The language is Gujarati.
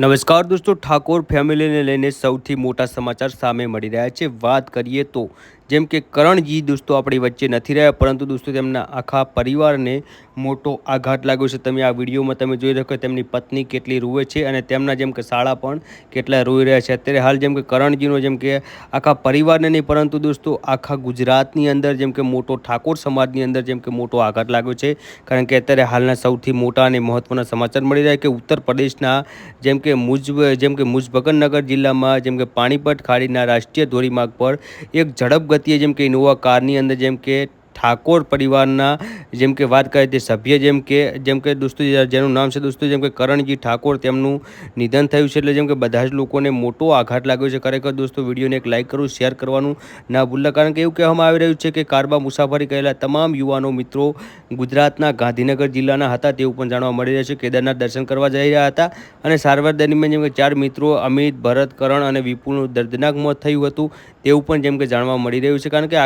નમસ્કાર દોસ્તો, ઠાકોર ફેમિલીને લઈને સૌથી મોટા સમાચાર સામે મળી રહ્યા છે. વાત કરીએ તો જેમ કે કરણજી દોસ્તો આપણી વચ્ચે નથી રહ્યા, પરંતુ દોસ્તો તેમના આખા પરિવારને મોટો આઘાત લાગ્યો છે. તમે આ વિડીયોમાં તમે જોઈ શકો તેમની પત્ની કેટલી રૂવે છે અને તેમના જેમ કે શાળા પણ કેટલા રોઈ રહ્યા છે. અત્યારે હાલ જેમ કે કરણજીનો જેમ કે આખા પરિવારને નહીં, પરંતુ દોસ્તો આખા ગુજરાતની અંદર જેમ કે મોટો ઠાકોર સમાજની અંદર જેમ કે મોટો આઘાત લાગ્યો છે. કારણ કે અત્યારે હાલના સૌથી મોટા અને મહત્ત્વના સમાચાર મળી રહ્યા કે ઉત્તર પ્રદેશના જેમ કે મુજ, જેમ કે મુઝફ્ફરનગર જિલ્લામાં જેમ કે પાણીપત ખાડીના રાષ્ટ્રીય ધોરીમાર્ગ પર એક ઝડપ ગતિએ જેમ કે ઇનોવા કારની અંદર જેમ કે ઠાકોર પરિવારના જેમ કે વાત કરીએ તે સભ્ય જેમ કે જેમ કે દોસ્તો જેનું નામ છે દોસ્તો, જેમ કે કરણજી ઠાકોર તેમનું નિધન થયું છે એટલે જેમ કે બધા જ લોકોને મોટો આઘાત લાગ્યો છે. ખરેખર દોસ્તો, વિડીયોને એક લાઇક કરવું શેર કરવાનું ના ભૂલતા, કારણ કે એવું કહેવામાં આવી રહ્યું છે કે કારબા મુસાફરી કરેલા તમામ યુવાનો મિત્રો ગુજરાતના ગાંધીનગર જિલ્લાના હતા તેવું પણ જાણવા મળી રહ્યું છે. કેદારનાથ દર્શન કરવા જઈ રહ્યા હતા અને સારવાર દરમિયાન જેમ કે ચાર મિત્રો અમિત, ભરત, કરણ અને વિપુલનું દર્દનાક મોત થયું હતું તેવું પણ જેમ કે જાણવા મળી રહ્યું છે. કારણ કે